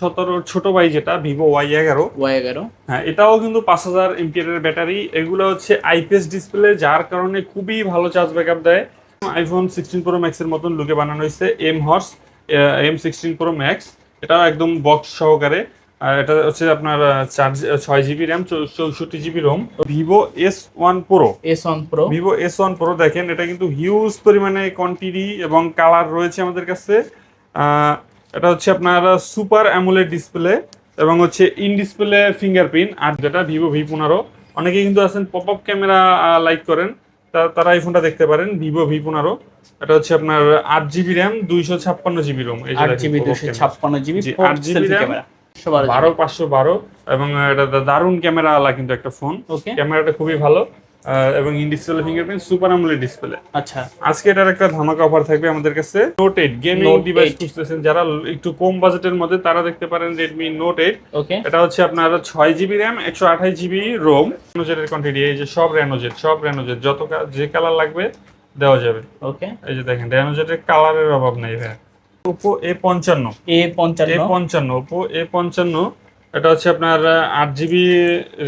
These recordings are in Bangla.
সতেরোর ছোট ভাই যেটা ভিভো ওয়াই এগারো। ওয়াই এগারো। হ্যাঁ এটাও কিন্তু পাঁচ হাজার এমপিয়ারের ব্যাটারি। এগুলো হচ্ছে আইপিএস ডিসপ্লে যার কারণে খুবই ভালো চার্জ ব্যাকআপ দেয়। আইফোন সিক্সটিন প্রো ম্যাক্সের মতন লুকে বানানো হয়েছে M horse M sixteen pro max এটা একদম বক্স সহকারে। আর এটা হচ্ছে আপনার চার ছয় জিবি র্যাম চৌষট্টি GB ROM Vivo S one pro S one pro Vivo S one pro দেখেন এটা কিন্তু হিউজ পরিমাণে কোয়ান্টিটি এবং কালার রয়েছে আমাদের কাছে। এটা হচ্ছে আপনার সুপার অ্যামুলেট ডিসপ্লে এবং হচ্ছে ইন ডিসপ্লে ফিঙ্গারপ্রিন্ট আর যেটা ভিভো ভি পনেরো। অনেকে কিন্তু আছেন পপ আপ ক্যামেরা লাইক করেন। তা- তারা এই ফোনটা দেখতে পারেন ভিভো ভি পনেরো। এটা হচ্ছে আপনার আট জিবি র্যাম দুইশো ছাপ্পান্ন জিবি রোম আট জিবি camera। ছাপ্পান্ন জিবি আট জিবি ক্যামেরা বারো পাঁচশো বারো। এবং এটা দারুণ ক্যামেরা আলা কিন্তু একটা ফোন ক্যামেরাটা খুবই ভালো। এবং in display fingerprint super AMOLED display আচ্ছা। আজকে এটার একটা ধামাকা অফার থাকবে আমাদের কাছে। নোট এইট গেমিং ডিভাইস খুঁজতেছেন যারা একটু কম বাজেটের মধ্যে তারা দেখতে পারেন রেডমি নোট এইট এটা হচ্ছে আপনার ছয় জিবি র্যাম একশো আঠাশ জিবি রোম রেনোজেটের কোয়ান্টিটি এই যে সব রেনোজেট সব রেনোজেট যত যে কালার লাগবে দেওয়া যাবে। ওকে এই যে দেখেন রেনোজেটের কালারের অভাব নেই ভাই ওপো এ পঞ্চান্ন। এ এ পঞ্চান্ন পঞ্চান্ন ওপো এ পঞ্চান্ন। এটা হচ্ছে আপনার আট জিবি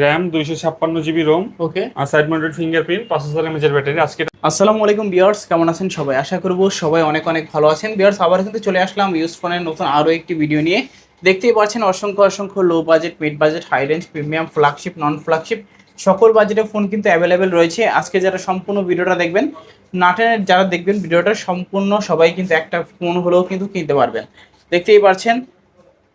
র্যাম দুইশো ছাপ্পান্ন জিবি রোম ওকে আর সাইড মাউন্টেড ফিঙ্গারপ্রিন্ট পাঁচ হাজার এমএচের ব্যাটারি আজকে আসসালামু আলাইকুম বিয়ার্স কেমন আছেন সবাই? আশা করব সবাই অনেক অনেক ভালো আছেন। বিয়ার্স আবার কিন্তু চলে আসলাম ইউজ ফোনের নতুন আরও একটি ভিডিও নিয়ে। দেখতেই পাচ্ছেন অসংখ্য অসংখ্য low budget mid budget high range premium flagship non flagship সকল বাজেটের ফোন কিন্তু অ্যাভেলেবেল রয়েছে। আজকে যারা সম্পূর্ণ ভিডিওটা দেখবেন নাটেনের যারা দেখবেন ভিডিওটা সম্পূর্ণ সবাই কিন্তু একটা ফোন হলেও কিন্তু কিনতে পারবেন। দেখতেই পাচ্ছেন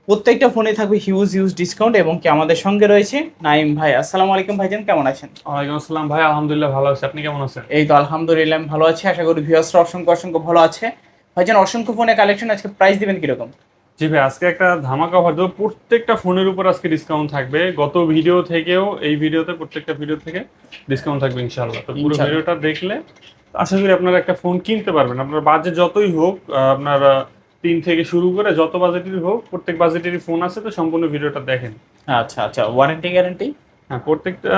প্রত্যেকটা ফোনে থাকবে হিউজ হিউজ ডিসকাউন্ট এবং কি আমাদের সঙ্গে রয়েছে নাইম ভাই। আসসালামু আলাইকুম ভাইজান কেমন আছেন? ওয়ালাইকুম আসসালাম ভাই আলহামদুলিল্লাহ ভালো আছে। আপনি কেমন আছেন? এই তো আলহামদুলিল্লাহ আমি ভালো আছি। আশা করি ভিউয়ার্সরা অসংখ্য অসংখ্য ভালো আছে। ভাইজান অসংখ্য ফোনে কালেকশন আজকে প্রাইস দিবেন কীরকম? জি ভাই আজকে একটা ধামাকা অফার দেবো। প্রত্যেকটা ফোনের উপর আজকে ডিসকাউন্ট থাকবে। গত ভিডিও থেকেও এই ভিডিওতে প্রত্যেকটা ভিডিও থেকে ডিসকাউন্ট থাকবে ইনশাআল্লাহ। তো পুরো ভিডিওটা দেখলে আশা করি আপনারা একটা ফোন কিনতে পারবেন। আপনার বাজেট যতই হোক আপনার তিন থেকে শুরু করে যত বাজেটেরই হোক প্রত্যেক বাজেটেরই ফোন আছে তো সম্পূর্ণ ভিডিওটা দেখেন। আচ্ছা আচ্ছা ওয়ারেন্টি গ্যারান্টি হ্যাঁ প্রত্যেকটা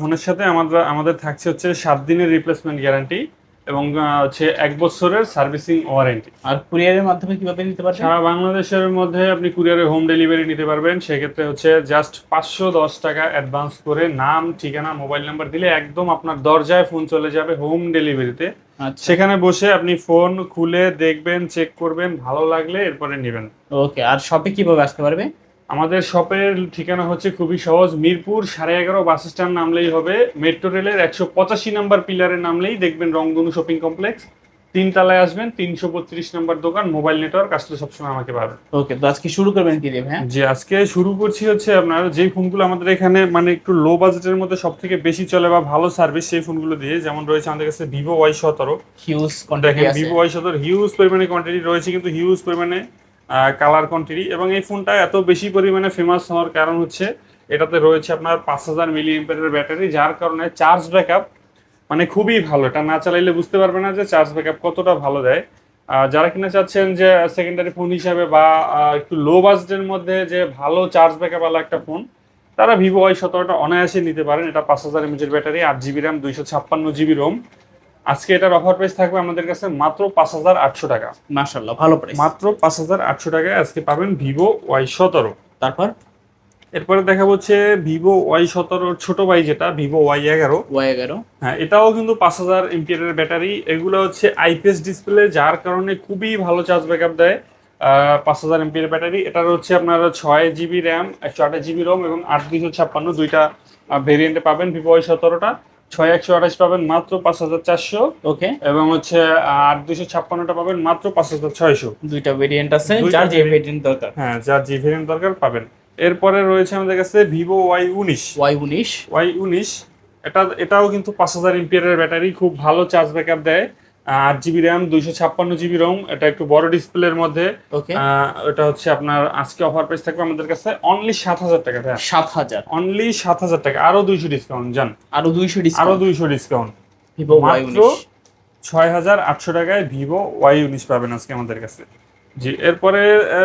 ফোনের সাথে আমাদের আমাদের থাকছে হচ্ছে সাত দিনের রিপ্লেসমেন্ট গ্যারান্টি এবং হচ্ছে এক বছরের সার্ভিসিং ওয়ারেন্টি আর কুরিয়ারের মাধ্যমে কীভাবে নিতে পারবেন? সারা বাংলাদেশের মধ্যে আপনি কুরিয়ারে হোম ডেলিভারি নিতে পারবেন। সেক্ষেত্রে হচ্ছে জাস্ট পাঁচশো দশ টাকা অ্যাডভান্স করে নাম ঠিকানা মোবাইল নাম্বার দিলে একদম আপনার দরজায় ফোন চলে যাবে হোম ডেলিভারিতে সেখানে বসে আপনি ফোন খুলে দেখবেন চেক করবেন ভালো লাগলে এরপরে নেবেন। ওকে আর শপে কীভাবে আসতে পারবে? আমাদের শপের ঠিকানা হচ্ছে খুবই সহজ মিরপুর সাড়ে এগারো বাস স্ট্যান্ড নামলেই হবে। মেট্রো রেলের একশো পঁচাশি নাম্বার পিলারে নামলেই দেখবেন রংধনু শপিং কমপ্লেক্স তিন তলায় আসবেন তিনশো বত্রিশ নম্বর দোকান মোবাইল নেটওয়ার্ক আসলে সবসময় আমাকে পাবেন। ওকে তো আজকে শুরু করবেন কি দেবে হ্যাঁ যে আজকে শুরু করছি হচ্ছে আপনার যে ফোনগুলো আমাদের এখানে মানে একটু লো বাজেটের মধ্যে সব থেকে বেশি চলে বা ভালো সার্ভিস সেই ফোনগুলো দিয়ে যেমন রয়েছে আমাদের কাছে ভিভো ওয়াই সতেরো। হিউজ দেখেন ভিভো ওয়াই সতেরো হিউজ পরিমাণে কোয়ান্টিটি রয়েছে কিন্তু হিউজ পরিমাণে কালার কোয়ান্টিটি এবং এই ফোনটা এত বেশি পরিমাণে ফেমাস হওয়ার কারণ হচ্ছে এটাতে রয়েছে আপনার পাঁচ হাজার মিলি এম্পিয়ারের ব্যাটারি যার কারণে চার্জ ব্যাকআপ মানে খুবই ভালো। এটা না চালাইলে বুঝতে পারবে না যে চার্জ ব্যাকআপ কতটা ভালো দেয়। যারা কিনা চাচ্ছেন যে সেকেন্ডারি ফোন হিসাবে বা একটু লো বাজেটের মধ্যে যে ভালো চার্জ ব্যাকআপ वाला একটা ফোন তারা ভিভো ওয়াই সতেরোটা অনায়াসে নিতে পারেন। এটা পাঁচ হাজার এমএচের ব্যাটারি আট জিবি র্যাম দুইশো ছাপ্পান্ন জিবি রোম আজকে এটার অফার প্রাইস থাকবে আমাদের কাছে মাত্র পাঁচ হাজার আটশো টাকা। মাশাআল্লাহ ভালো প্রাইস মাত্র পাঁচ হাজার আটশো টাকায় আজকে পাবেন ভিভো ওয়াই সতেরো। তারপর? এরপরে দেখা হচ্ছে ভিভো ওয়াই সতেরোর ছোট ভাই যেটা ভিভো ওয়াই এগারো। ওয়াই এগারো। হ্যাঁ এটাও কিন্তু পাঁচ হাজার এমপিয়ারের ব্যাটারি। এগুলো হচ্ছে আইপিএস ডিসপ্লে যার কারণে খুবই ভালো চার্জ ব্যাকআপ দেয় পাঁচ হাজার এমপিয়ার ব্যাটারি। এটার হচ্ছে আপনার ছয় জিবি র্যাম একশো আঠাশ জিবি রোম এবং আট দুইশো ছাপ্পান্ন দুইটা ভেরিয়েন্টে পাবেন ভিভো ওয়াই সতেরোটা। ছয় একশো আঠাশ পাবেন মাত্র পাঁচ হাজার চারশো। ওকে। এবং হচ্ছে আট দুইশো ছাপ্পান্নটা পাবেন মাত্র পাঁচ হাজার ছয়শো। দুইটা ভেরিয়েন্ট আছে যার যে ভেরিয়েন্ট দরকার। হ্যাঁ যার যে ভেরিয়েন্ট দরকার পাবেন। এরপরে রয়েছে আমাদের কাছে ভিভো ওয়াই উনিশ। ওয়াই উনিশ। ওয়াই উনিশ এটা এটাও কিন্তু পাঁচ হাজার এমপিয়ারের ব্যাটারি খুব ভালো চার্জ ব্যাকআপ দেয়। আট জিবি র্যাম দুইশো ছাপ্পান্ন জিবি রোম এটা একটু বড় ডিসপ্লের মধ্যে। এটা হচ্ছে আপনার আজকে অফার প্রাইস থাকবে আমাদের কাছে অনলি সাত হাজার টাকা সাত হাজার। অনলি সাত হাজার টাকা আরও দুইশো ডিসকাউন্ট জান। আরও দুইশো আরও দুইশো ডিসকাউন্ট ভিভো ওয়াই মাত্র উনিশ। ছয় হাজার আটশো টাকায় ভিভো ওয়াই উনিশ পাবেন আজকে আমাদের কাছে। জি এরপরে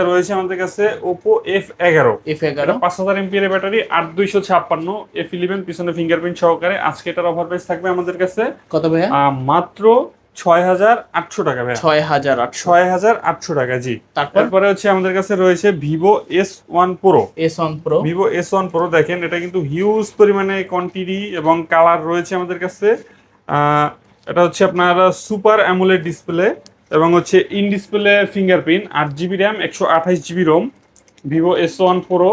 রয়েছে আমাদের কাছে ওপো এফ এগারো। এফ এগারো। পাঁচ হাজার এমপিএর ব্যাটারি আট দুইশো ছাপ্পান্ন এফ ইলেভেন পিছনে ফিঙ্গারপ্রিন্ট সহকারে। আজকে এটার অফার প্রাইস থাকবে আমাদের কাছে কত ভাইয়া? মাত্র ছয় হাজার আটশো টাকা ভাইয়া। ছয় হাজার ছয় হাজার আটশো টাকা জি। তারপরে? হচ্ছে আমাদের কাছে রয়েছে Vivo S one pro S one pro Vivo S one pro দেখেন এটা কিন্তু হিউজ পরিমাণে কোয়ান্টিটি এবং কালার রয়েছে আমাদের কাছে। এটা হচ্ছে আপনার সুপার অ্যামুলেট ডিসপ্লে এবং হচ্ছে ইন ডিসপ্লে ফিঙ্গারপ্রিন্ট আট জিবি র্যাম একশো আঠাশ GB ROM Vivo S one pro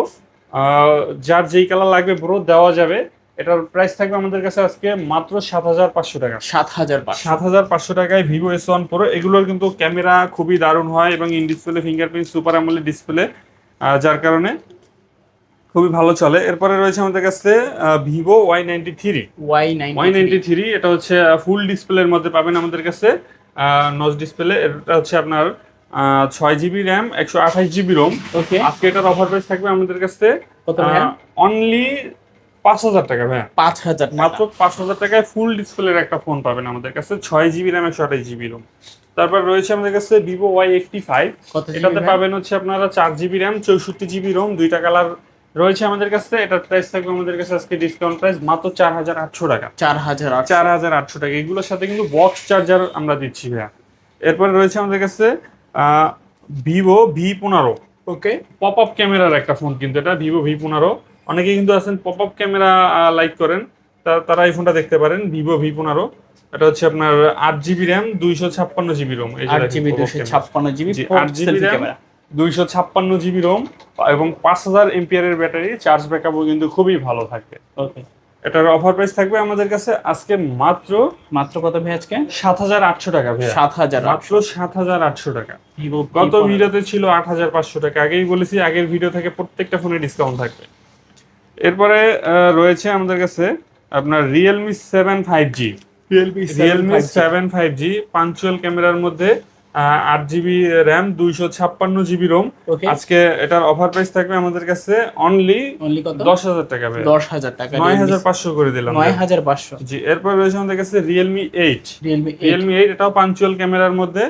যার যেই কালার লাগবে পুরো দেওয়া যাবে। এটার প্রাইস থাকবে আমাদের কাছে আজকে মাত্র সাত হাজার পাঁচশো টাকা। সাত হাজার সাত হাজার পাঁচশো টাকায় ভিভো এস ওয়ান প্রো এগুলোর কিন্তু ক্যামেরা খুবই দারুণ হয় এবং in display fingerprint super AMOLED display যার কারণে খুবই ভালো চলে। এরপরে রয়েছে আমাদের কাছে Vivo Y ninety three Y ninety three এটা হচ্ছে ফুল ডিসপ্লের মধ্যে পাবেন আমাদের কাছে। নজ ডিসপ্লে এটা হচ্ছে আপনার ছয় জিবি র্যাম একশো আঠাশ জিবি রোম আজকে এটার অফার প্রাইস থাকবে আমাদের কাছে অনলি পাঁচ হাজার টাকা ভাইয়া। পাঁচ হাজার মাত্র পাঁচ হাজার টাকায় ফুল ডিসপ্লের একটা ফোন পাবেন আমাদের কাছে ছয় জিবি র্যাম একশো আঠাশ জিবি রোম তারপর রয়েছে আমাদের কাছে ভিভো ওয়াই এইটটি ফাইভ এটাতে পাবেন হচ্ছে আপনারা চার জিবি র্যাম চৌষট্টি জিবি রোম দুইটা কালার রয়েছে আমাদের কাছে এটার প্রাইস থাকবে আমাদের কাছে আজকে ডিসকাউন্ট প্রাইস মাত্র চার হাজার আটশো টাকা। চার হাজার চার হাজার আটশো টাকা। এগুলোর সাথে কিন্তু বক্স চার্জার আমরা দিচ্ছি ভাইয়া। এরপরে রয়েছে আমাদের কাছে ভিভো ভি পনেরো। ওকে পপ আপ ক্যামেরার একটা ফোন কিন্তু এটা ভিভো ভি পনেরো। অনেকে কিন্তু আছেন পপ আপ ক্যামেরা লাইক করেন। তা- তারা এই ফোনটা দেখতে পারেন ভিভো ভি পনেরো। এটা হচ্ছে আপনার আট জিবি র্যাম দুইশো ছাপ্পান্ন জিবি রোম এই আট জিবি camera। ছাপ্পান্ন জিবি আট RAM, ক্যামেরা দুইশো ছাপ্পান্ন জিবি রোম এবং পাঁচ হাজার এমপিয়ারের ব্যাটারি চার্জ ব্যাকআপও কিন্তু খুবই ভালো থাকবে ওকে। এটার অফার প্রাইস থাকবে আমাদের কাছে আজকে মাত্র মাত্র কত ভাই আজকে? সাত হাজার আটশো টাকা সাত হাজার মাত্র সাত হাজার আটশো টাকা। গত ভিডিওতে ছিল আট হাজার পাঁচশো টাকা। আগেই বলেছি আগের ভিডিও থেকে প্রত্যেকটা ফোনে ডিসকাউন্ট থাকবে। এরপরে রয়েছে আমাদের কাছে আপনার Realme seven five G Realme Realme seven five G punctual ক্যামেরার মধ্যে আট জিবি র্যাম দুইশো ছাপ্পান্ন জিবি রোম আজকে এটার অফার প্রাইস থাকবে আমাদের কাছে অনলি দশ হাজার টাকা দশ হাজার টাকা নয় হাজার পাঁচশো করে দিলাম নয় হাজার পাঁচশো। জি এরপর রয়েছে আমাদের কাছে রিয়েলমি এইট রিয়েলমি এইট এটাও পাঞ্চুয়াল ক্যামেরার মধ্যে।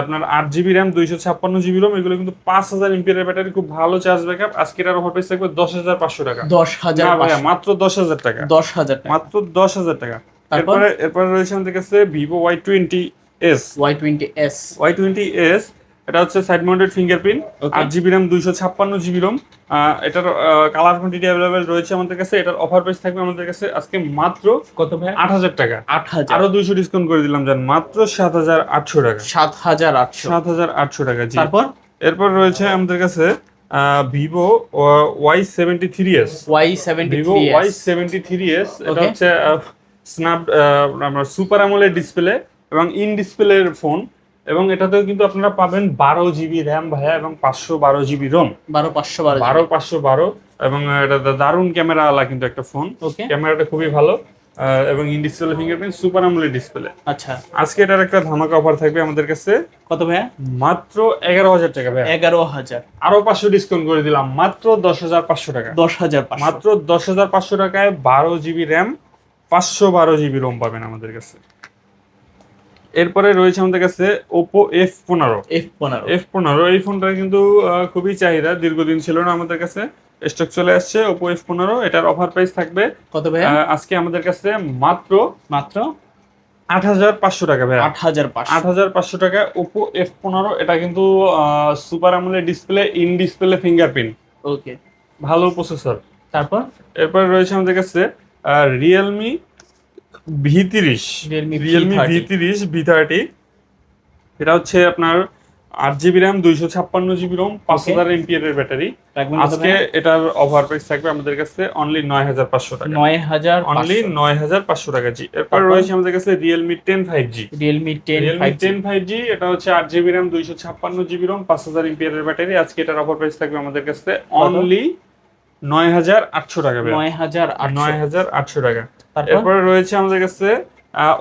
আপনার আট জিবি র্যাম দুইশো ছাপ্পান্ন জিবি রোম এগুলো কিন্তু পাঁচ হাজার এমপিয়ার ব্যাটারি খুব ভালো চার্জ ব্যাকআপ আজকে এটার অফার প্রাইস থাকবে দশ হাজার পাঁচশো টাকা। দশ হাজার মাত্র দশ হাজার টাকা। দশ হাজার মাত্র দশ হাজার টাকা? এরপরে এরপরে রয়েছে আমাদের কাছে Vivo Y twenty S Y twenty S Y twenty S এটা হচ্ছে সাইড মাউন্টেড ফিঙ্গারপ্রিন্ট. আট জিবি র্যাম দুইশো ছাপ্পান্ন জিবি রোম এটার কালার কোয়ান্টিটি অ্যাভেলেবেল রয়েছে আমাদের কাছে। এটার অফার প্রাইস থাকবে আমাদের কাছে আজকে মাত্র কত ভাই আট হাজার টাকা। আট হাজার। আরও দুইশো ডিসকাউন্ট করে দিলাম যান মাত্র সাত হাজার আটশো টাকা। সাত হাজার আটশো। সাত হাজার আটশো টাকা তারপর? এরপর রয়েছে আমাদের কাছে Vivo Y seventy three S Y seventy Vivo Y seventy three S এটা. হচ্ছে স্ন্যাপ আমরা সুপার অ্যামোলেড ডিসপ্লে এবং ইন ডিসপ্লের ফোন এবং এটাতেও কিন্তু আপনারা পাবেন বারো জিবি র্যাম ভাইয়া এবং পাঁচশো বারো জিবি রোম বারো পাঁচশো বারো বারো পাঁচশো বারো এবং এটা দারুণ ক্যামেরা আলা কিন্তু একটা ফোন ওকে ক্যামেরাটা খুবই ভালো। এবং in display fingerprint super AMOLED display আচ্ছা। আজকে এটার একটা ধামাকা অফার থাকবে আমাদের কাছে। কত ভাইয়া? মাত্র এগারো হাজার টাকা ভাইয়া। এগারো হাজার। আরও পাঁচশো ডিসকাউন্ট করে দিলাম। মাত্র দশ হাজার পাঁচশো টাকা। দশ হাজার মাত্র দশ হাজার পাঁচশো টাকায় বারো জিবি র্যাম পাঁচশো বারো জিবি রোম পাবেন আমাদের কাছে। এরপরে রয়েছে আমাদের কাছে ওপো এফ পনেরো। এফ পনেরো। এফ পনেরো এই ফোনটা কিন্তু খুবই চাহিদা দীর্ঘদিন ছিল না আমাদের কাছে। স্টক চলে আসছে ওপো এফ পনেরো এটার অফার প্রাইস থাকবে কত ভাইয়া? আজকে আমাদের কাছে মাত্র মাত্র? আট হাজার পাঁচশো টাকা ভাই আট হাজার আট হাজার পাঁচশো টাকা ওপো এফ পনেরো এটা কিন্তু সুপার আমলের display in display fingerprint okay ভালো প্রসেসর তারপর? এরপর রয়েছে আমাদের কাছে রিয়েলমি ভি তিরিশ রিয়েলমি V30 ভি তিরিশ ভি থার্টি। এটা হচ্ছে আপনার আট জিবি র্যাম দুইশো ছাপ্পান্ন জিবি রোম পাঁচ হাজার এমপিএর ব্যাটারি। আজকে এটার অফার প্রাইস থাকবে আমাদের কাছে অনলি নয় হাজার পাঁচশো টাকা। নয় হাজার অনলি নয় হাজার পাঁচশো টাকা জি এরপর রয়েছে আমাদের কাছে Realme ten five G Realme ten Realme ten five G এটা হচ্ছে আট জিবি র্যাম দুইশো ছাপ্পান্ন জিবি রোম পাঁচ হাজার এমপিএর ব্যাটারি। আজকে এটার অফার প্রাইস থাকবে আমাদের কাছে অনলি নয় হাজার আটশো টাকা নয় হাজার নয় হাজার আটশো টাকা। এরপরে রয়েছে আমাদের কাছে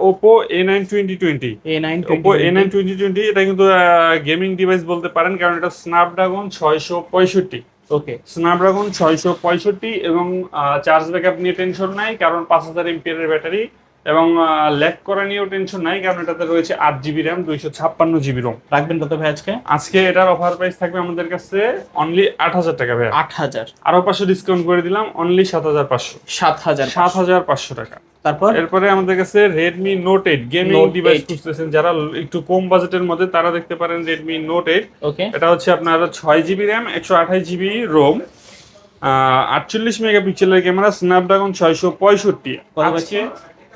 Oppo A nine twenty twenty Oppo A nine twenty twenty এটা কিন্তু গেমিং ডিভাইস বলতে পারেন কারণ এটা স্ন্যাপড্রাগন ছয়শো পঁয়ষট্টি। ওকে। স্ন্যাপড্রাগন ছয়শো পঁয়ষট্টি এবং চার্জ ব্যাকআপ নিয়ে টেনশন নাই কারণ পাঁচ হাজার এমপিয়ারের ব্যাটারি এবং ল্যাক করা নিয়েও টেনশন নাই কারণ এটাতে রয়েছে আট জিবি র্যাম দুইশো ছাপ্পান্ন জিবি রোম রাখবেন কত ভাই আজকে? আজকে এটার অফার প্রাইস থাকবে আমাদের কাছে অনলি আট হাজার টাকা ভাই আট হাজার। আরও পাঁচশো ডিসকাউন্ট করে দিলাম অনলি সাত হাজার পাঁচশো। সাত হাজার সাত হাজার পাঁচশো টাকা। তারপর? এরপরে আমাদের কাছে Redmi note eight gaming device খুঁজতেছেন যারা একটু কম বাজেটের মধ্যে তারা দেখতে পারেন রেডমি নোট এইট ওকে। এটা হচ্ছে আপনার ছয় জিবি র্যাম একশো আঠাশ জিবি রোম আটচল্লিশ মেগাপিক্সেলের ক্যামেরা স্ন্যাপড্রাগন ছয়শো পঁয়ষট্টি। আজকে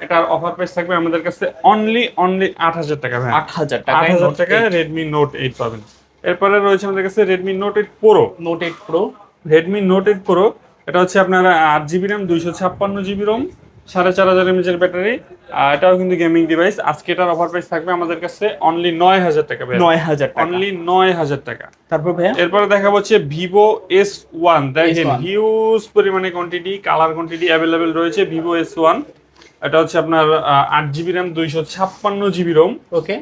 এটার অফার প্রাইস থাকবে আমাদের কাছে অনলি অনলি আট হাজার টাকা ভাই। আট হাজার আট হাজার টাকায় রেডমি নোট এইট পাবেন। এরপরে রয়েছে আমাদের কাছে Redmi note eight pro note eight pro Redmi note eight pro এটা হচ্ছে আপনার আট জিবি র্যাম দুইশো ছাপ্পান্ন জিবি রোম সাড়ে চার হাজার এমএচের ব্যাটারি আর এটাও কিন্তু গেমিং ডিভাইস আজকে এটার অফার প্রাইস থাকবে আমাদের কাছে অনলি নয় হাজার টাকা নয় হাজার অনলি নয় হাজার টাকা। তারপর ভাইয়া? এরপরে দেখা হচ্ছে ভিভো এস ওয়ান দেখেন S1 হিউজ পরিমাণে কোয়ান্টিটি কালার কোয়ান্টিটি অ্যাভেলেবেল রয়েছে ভিভো এস ওয়ান এটা হচ্ছে আপনার আট জিবি র্যাম দুইশো ছাপ্পান্ন জিবি রোম ওকে।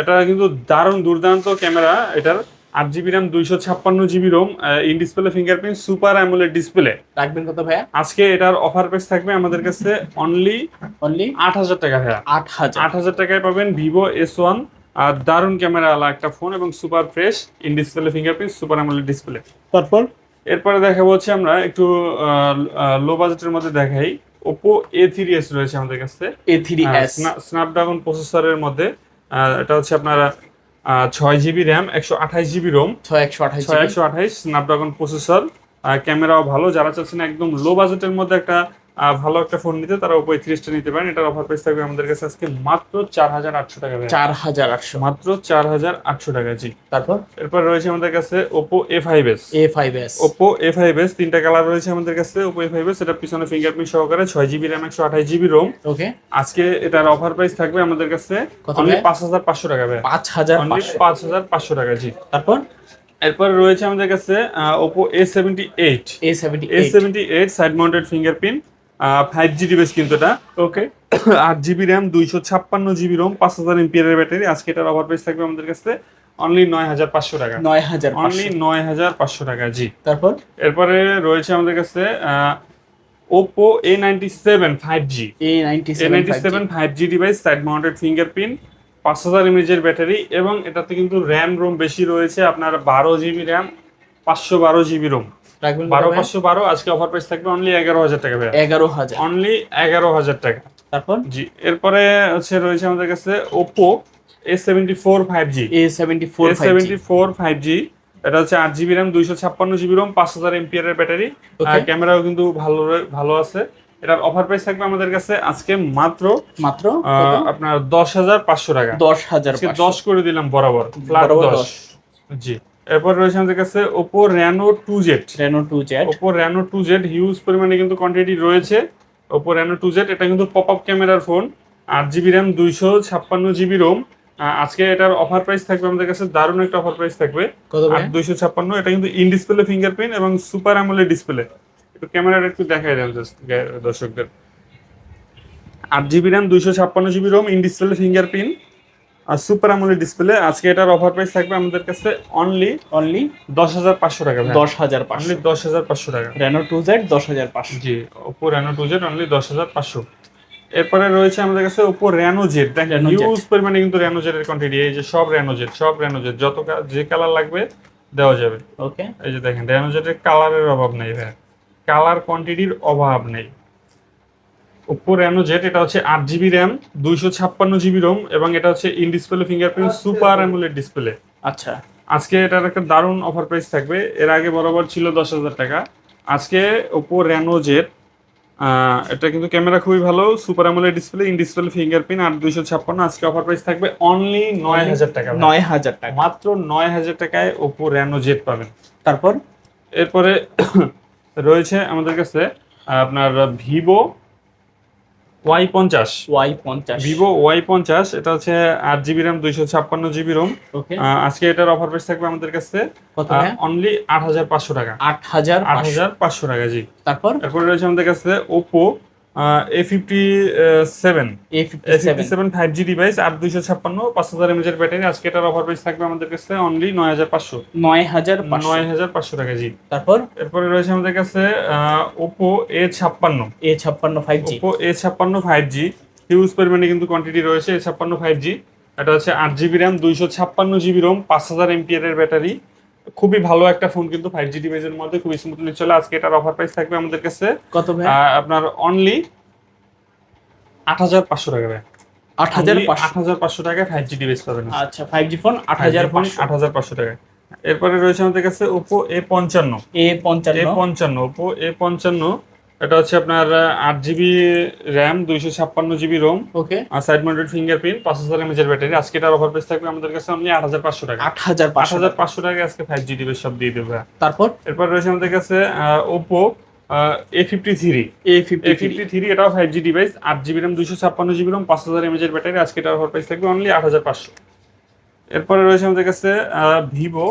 এটা কিন্তু দারুণ দুর্দান্ত ক্যামেরা। এটার আট জিবি র্যাম দুইশো ছাপ্পান্ন GB ROM in display fingerprint super AMOLED display রাখবেন কত ভাইয়া? আজকে এটার অফার প্রাইস থাকবে আমাদের কাছে অনলি অনলি আট হাজার টাকা ভাইয়া। আট হাজার। আট হাজার টাকায় পাবেন ভিভো এস ওয়ান আর দারুণ ক্যামেরা আলা একটা ফোন এবং super fresh in display fingerprint super AMOLED display তারপর? এরপরে দেখাবো হচ্ছে আমরা একটু লো বাজেটের মধ্যে দেখাই। ওপো এ থ্রি এস রয়েছে আমাদের কাছে। এ থ্রি এস স্ন্যাপড্রাগন প্রসেসরের মধ্যে এটা হচ্ছে আপনার ছয় জিবি র্যাম একশো আঠাশ জিবি রোম ছয় একশো আঠাশ ছয় একশো আঠাশ স্ন্যাপড্রাগন প্রসেসর ক্যামেরাও ভালো। যারা চাচ্ছেন একদম লো বাজেটের মধ্যে একটা ভালো একটা ফোন নিতে তারা ওপো থ্রিসটা নিতে পারেন। এটার অফার প্রাইস থাকবে আমাদের কাছে আজকে মাত্র চার হাজার আটশো টাকা চার হাজার আটশো। মাত্র চার হাজার আটশো টাকা জি। তারপর? এরপর রয়েছে আমাদের কাছে Oppo A five S A five S Oppo A five S তিনটা কালার রয়েছে আমাদের কাছে ওপো এ ফাইভ এস এটা পিছনে ফিঙ্গারপ্রিন্ট সহকারে ছয় জিবি র্যাম একশো আঠাশ জিবি রোম ওকে আজকে এটার অফার প্রাইস থাকবে আমাদের কাছে অনলি পাঁচ হাজার পাঁচশো টাকা পাঁচ হাজার পাঁচ হাজার পাঁচশো টাকা জি। তারপর? এরপর রয়েছে আমাদের কাছে Oppo A seventy eight A seventy A seventy eight side mounted fingerprint five G device কিন্তু এটা। ওকে আট জিবি র্যাম দুইশো ছাপ্পান্ন জিবি রোম পাঁচ হাজার এমপিয়ারের ব্যাটারি। আজকে এটার অফার প্রাইস থাকবে আমাদের কাছে অনলি নয় হাজার পাঁচশো টাকা। নয় হাজার অনলি নয় হাজার পাঁচশো টাকা জি। তারপর? এরপরে রয়েছে আমাদের কাছে Oppo A ninety seven five G A ninety seven five G device side mounted fingerprint পাঁচ হাজার এমএজের ব্যাটারি এবং এটাতে কিন্তু র্যাম রোম বেশি রয়েছে আপনার বারো জিবি র্যাম পাঁচশো বারো জিবি রোম রাখবেন বারো পাঁচশো বারো আজকে অফার প্রাইস থাকবে অনলি এগারো হাজার টাকা এগারো হাজার। অনলি এগারো হাজার টাকা। তারপর? জি এরপরে হচ্ছে রয়েছে আমাদের কাছে Oppo A seventy four five G A seventy four seventy four five G এটা হচ্ছে আট জিবি র্যাম দুইশো ছাপ্পান্ন জিবি রোম পাঁচ হাজার এমপিয়ারের ব্যাটারি Okay. ক্যামেরাও কিন্তু ভালো ভালো আছে। এটার অফার প্রাইস থাকবে আমাদের কাছে আজকে মাত্র মাত্র আপনার দশ হাজার পাঁচশো টাকা। দশ হাজার দশ করে দিলাম বরাবর। ফ্ল্যাট দশ। জি। এরপর রয়েছে আমাদের কাছে Oppo Reno two Z Reno two Z Oppo Reno two Z huge পরিমাণে কিন্তু কোয়ান্টিটি রয়েছে। ওপো র্যানো টু জেড এটা কিন্তু পপ আপ ক্যামেরার ফোন আট জিবি র্যাম দুইশো ছাপ্পান্ন জিবি রোম আজকে এটার অফার প্রাইস থাকবে আমাদের কাছে দারুণ একটা অফার প্রাইস থাকবে। আট দুইশো ছাপ্পান্ন এটা কিন্তু ইন ডিসপ্লে ফিঙ্গারপ্রিন্ট এবং সুপার অ্যামোলেড ডিসপ্লে একটু ক্যামেরাটা একটু দেখাই দেন দর্শকদের। আট জিবি র্যাম দুইশো ছাপ্পান্ন GB ROM in display fingerprint R super AMOLED display আজকে এটার অফার প্রাইস থাকবে আমাদের কাছে অনলি অনলি দশ হাজার পাঁচশো টাকা দশ হাজার অনলি দশ হাজার পাঁচশো টাকা। রেনো টু জেড দশ হাজার পাঁচশো। G Oppo Reno two Z only দশ হাজার পাঁচশো। এরপরে রয়েছে আমাদের কাছে ওপো রেনো জেড দেখেন। হিউজ পরিমাণে কিন্তু রেনো জেডের কোয়ান্টিটি এই যে সব রেনো জেড সব রেনো জেড যত যে কালার লাগবে দেওয়া যাবে। ওকে এই যে দেখেন রেনো জেডের কালারের অভাব নেই ভাই। কালার কোয়ান্টিটির অভাব নেই। ওপো রেনো জেড এটা হচ্ছে আট জিবি র্যাম দুইশো ছাপ্পান্ন জিবি রোম এবং এটা হচ্ছে in display fingerprint super AMOLED display আচ্ছা। আজকে এটার একটা দারুণ অফার প্রাইস থাকবে। এর আগে বরাবর ছিল দশ হাজার টাকা। আজকে ওপো রেনো জেড এটা কিন্তু ক্যামেরা খুবই ভালো super AMOLED display in display fingerprint আর দুইশো ছাপ্পান্ন। আজকে অফার প্রাইস থাকবে অনলি নয় হাজার টাকা। নয় হাজার টাকা। মাত্র নয় হাজার টাকায় ওপো রেনো জেড পাবেন। তারপর? এরপরে রয়েছে আমাদের কাছে আপনার ভিভো ওয়াই পঞ্চাশ। ওয়াই পঞ্চাশ। ভিভো ওয়াই পঞ্চাশ এটা হচ্ছে আট জিবি র্যাম দুইশো ছাপ্পান্ন জিবি রোম আজকে এটার অফার প্রাইস থাকবে আমাদের কাছে অনলি আট হাজার পাঁচশো টাকা। আট হাজার আট হাজার পাঁচশো টাকা জি। তারপর? তারপরে রয়েছে আমাদের কাছে Oppo A fifty seven A A fifty seven five G device আট দুইশো ছাপ্পান্ন পাঁচ হাজার এমএজের ব্যাটারি আজকে এটার অফার প্রাইস থাকবে আমাদের কাছে অনলি নয় হাজার পাঁচশো। নয় হাজার নয় হাজার পাঁচশো টাকা জি তারপর? এরপরে রয়েছে আমাদের কাছে ওপো এ ছাপ্পান্ন। এ ছাপ্পান্ন ফাইভ জি ওপো এ ছাপ্পান্ন ফাইভ জি হিউজ পরিমাণে কিন্তু কোয়ান্টিটি রয়েছে ছাপ্পান্ন ফাইভ জি এটা হচ্ছে আট জিবি র্যাম দুইশো ছাপ্পান্ন জিবি রোম পাঁচ হাজার এমপিয়ারের ব্যাটারি খুবই ভালো একটা ফোন কিন্তু ফাইভ জি ডিভাইসের মধ্যে খুবই স্মুথলি চলে। আজকে এটার অফার প্রাইস থাকবে আমাদের কাছে কত ভাই? আপনার অনলি আট হাজার পাঁচশো টাকা ভাই। আট হাজার আট হাজার পাঁচশো টাকায় ফাইভ জি ডিভাইস পাবেন। আচ্ছা ফাইভ জি ফোন আট হাজার আট হাজার পাঁচশো টাকা এরপরে রয়েছে আমাদের কাছে ওপো এ পঞ্চান্ন। এ পঞ্চান্ন। এ পঞ্চান্ন ওপো এ পঞ্চান্ন। এটা হচ্ছে আপনার আট জিবি র্যাম দুইশো ছাপ্পান্ন জিবি রোম ওকে। আর সাইড মাউন্টেড ফিঙ্গারপ্রিন্ট পাঁচ হাজার এমএজের ব্যাটারি আজকে এটার অফার প্রাইস থাকবে আমাদের কাছে অনলি আট হাজার পাঁচশো টাকা। আট হাজার পাঁচশো হাজার পাঁচশো টাকা আজকে ফাইভ জি ডিভাইস সব দিয়ে দেবে। তারপর? এরপর রয়েছে আমাদের কাছে Oppo A fifty three A fifty fifty three এটাও ফাইভ জি ডিভাইস আট জিবি র্যাম দুশো ছাপ্পান্ন জিবি রোম পাঁচ হাজার এমএজের ব্যাটারি আজকে এটার অফার প্রাইস থাকবে অনলি আট হাজার পাঁচশো। এরপরে রয়েছে আমাদের কাছে ভিভো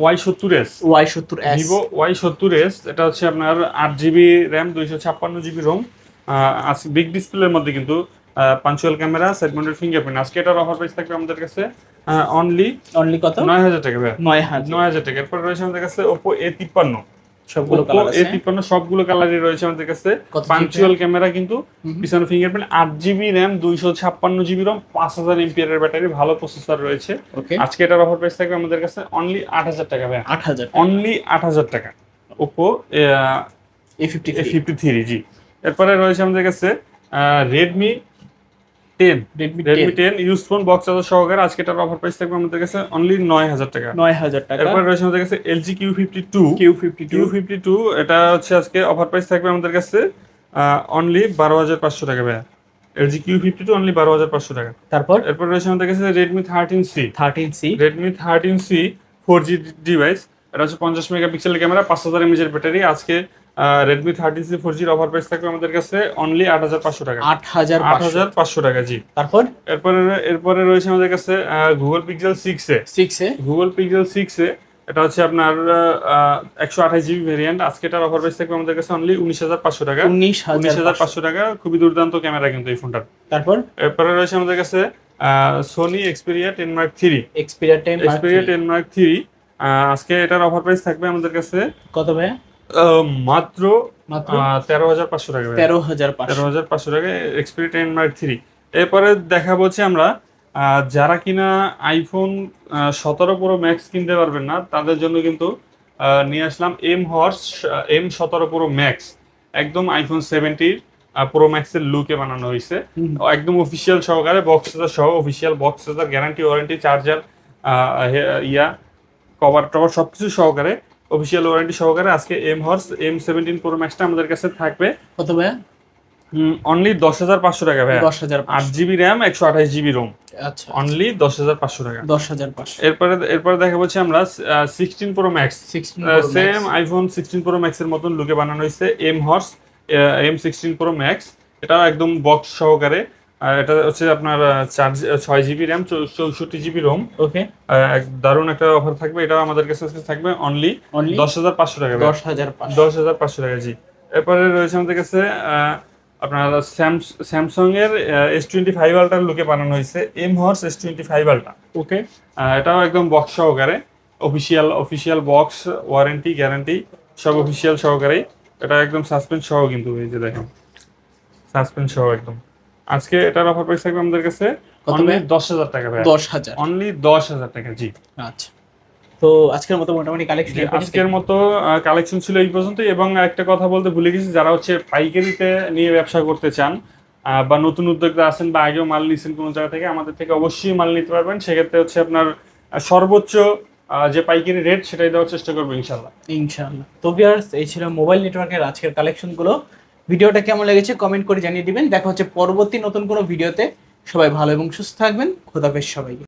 ওয়াই সত্তর এস ওয়াই সত্তর এস ভিভো ওয়াই সত্তর এস এটা হচ্ছে আপনার আট জিবি র্যাম দুইশো ছাপ্পান্ন জিবি রোম বিগ ডিসপ্লের মধ্যে কিন্তু punch hole camera side mounted fingerprint আজকে এটার অফার প্রাইস থাকবে আমাদের কাছে অনলি অনলি কত? নয় হাজার টাকা নয় হাজার। নয় হাজার টাকা। এরপর রয়েছে আমাদের কাছে ওপো এ তিপ্পান্ন। সবগুলো কালার আছে। তিপ্পান্ন সবগুলো কালারই রয়েছে আমাদের কাছে। পাঞ্চুয়াল ক্যামেরা কিন্তু পিছনে ফিঙ্গারপ্রিন্ট আট জিবি র্যাম দুইশো ছাপ্পান্ন জিবি রম পাঁচ হাজার এমপিয়ারের ব্যাটারি ভালো প্রসেসর রয়েছে। আজকে এটার অফার প্রাইস থাকবে আমাদের কাছে অনলি আট হাজার টাকা ভাই আট হাজার অনলি আট হাজার টাকা। Oppo A fifty three G. এরপরে রয়েছে আমাদের কাছে Redmi ten Redmi Redmi ten use phone box charger সহকারে আজকে এটার অফার প্রাইস থাকবে আমাদের কাছে অনলি নয় হাজার টাকা। নয় হাজার টাকা। এরপরে রয়েছে আমাদের কাছে LG Q fifty two Q fifty two Q fifty two এটা হচ্ছে আজকে অফার প্রাইস থাকবে আমাদের কাছে অনলি বারো হাজার পাঁচশো টাকা LG Q fifty two only বারো হাজার পাঁচশো টাকা। তারপর? এরপর রয়েছে আমাদের কাছে Redmi thirteen C thirteen C Redmi thirteen C four G device এটা হচ্ছে পঞ্চাশ মেগাপিক্সেলের ক্যামেরা পাঁচ হাজার এমএজের ব্যাটারি। আজকে রেডমি থার্টি সি ফোর জির অফার প্রাইস থাকবে আমাদের কাছে অনলি আট হাজার পাঁচশো টাকা। আট হাজার আট হাজার পাঁচশো টাকা জি। তারপর? এরপরে এরপরে রয়েছে আমাদের কাছে Google Pixel six A. Six A? Google Pixel six A এটা হচ্ছে আপনার একশো আঠাশ জিবি ভেরিয়েন্ট আজকে এটার অফার প্রাইস থাকবে আমাদের কাছে অনলি উনিশ হাজার পাঁচশো টাকা। উনিশ হাজার পাঁচশো। টাকা খুবই দুর্দান্ত ক্যামেরা কিন্তু এই ফোনটার। তারপর? এরপরে রয়েছে আমাদের কাছে Sony Xperia ten Mark three Xperia time Xperia ten Mark three আজকে এটার অফার প্রাইস থাকবে আমাদের কাছে কত ভাই আহ, মাত্র মাত্র? তেরো হাজার পাঁচশো টাকা তেরো হাজার তেরো পাঁচশো হাজার পাঁচশো টাকা এক্সপেরি টেন মার্ক থ্রি এরপরে দেখা বলছি আমরা আহ, যারা কিনা আইফোন সতেরো প্রো ম্যাক্স কিনতে পারবেন না তাদের জন্য কিন্তু আহ, নিয়ে আসলাম এম হর্স এম সতেরো প্রো ম্যাক্স একদম আইফোন সেভেন্টির প্রো ম্যাক্সের লুকে বানানো হয়েছে। একদম অফিসিয়াল সহকারে বক্স সহ official box guarantee warranty charger ইয়া কভার টভার সবকিছু সহকারে অফিসিয়াল ওয়ারেন্টি সহকারে আজকে M horse M seventeen pro ম্যাক্সটা আমাদের কাছে থাকবে। কত ভাই অনলি দশ হাজার পাঁচশো টাকা ভাই দশ হাজার আট জিবি র্যাম একশো আঠাশ জিবি রোম আচ্ছা। অনলি দশ হাজার পাঁচশো টাকা। দশ হাজার পাঁচশো। এরপরে এরপরে দেখা যাচ্ছে আমরা sixteen pro max same iPhone sixteen pro max এর মতন লুকে বানানো হয়েছে M horse M sixteen pro max এটা একদম বক্স সহকারে। আর এটা হচ্ছে আপনার চার ছয় জিবি র্যাম চৌষট্টি জিবি রোম। ওকে। দারুণ একটা অফার থাকবে। এটা আমাদের কাছে থাকবে অনলি দশ হাজার পাঁচশো টাকা দশ হাজার দশ হাজার পাঁচশো টাকা জি। এরপরে রয়েছে আমাদের কাছে আপনার স্যামসং এর এস টোয়েন্টি ফাইভ আলটার লুকে বানানো হয়েছে M horse S twenty five ultra okay এটাও একদম বক্স সহকারে। Official official box warranty guarantee সব অফিসিয়াল সহকারে এটা একদম সাসপেন্স সহ কিন্তু এই যে দেখেন। সাসপেন্স সহ একদম। আজকে এটার অফার প্রাইস থাকবে আমাদের কাছে অনলি? দশ হাজার টাকা ভাই দশ হাজার। অনলি দশ হাজার টাকা জি। আচ্ছা। তো আজকের মতো মোটামুটি কালেকশন আজকের মতো কালেকশন ছিল এই পর্যন্ত এবং একটা কথা বলতে ভুলে গেছি যারা হচ্ছে পাইকারিতে নিয়ে ব্যবসা করতে চান বা নতুন উদ্যোক্তা আছেন বা আগেও মাল নিয়েছেন কোনো জায়গা থেকে আমাদের থেকে অবশ্যই মাল নিতে পারবেন। সেক্ষেত্রে হচ্ছে আপনার সর্বোচ্চ যে পাইকারি রেট সেটাই দেওয়ার চেষ্টা করব ইনশাল্লাহ ইনশাআল্লাহ। তো ভিউয়ার্স এই ছিল মোবাইল নেটওয়ার্কের আজকের কালেকশনগুলো ভিডিওটা কেমন লেগেছে কমেন্ট করে জানিয়ে দিবেন। দেখা হচ্ছে পরবর্তী নতুন কোনো ভিডিওতে। সবাই ভালো এবং সুস্থ থাকবেন। খোদাফেজ সবাইকে।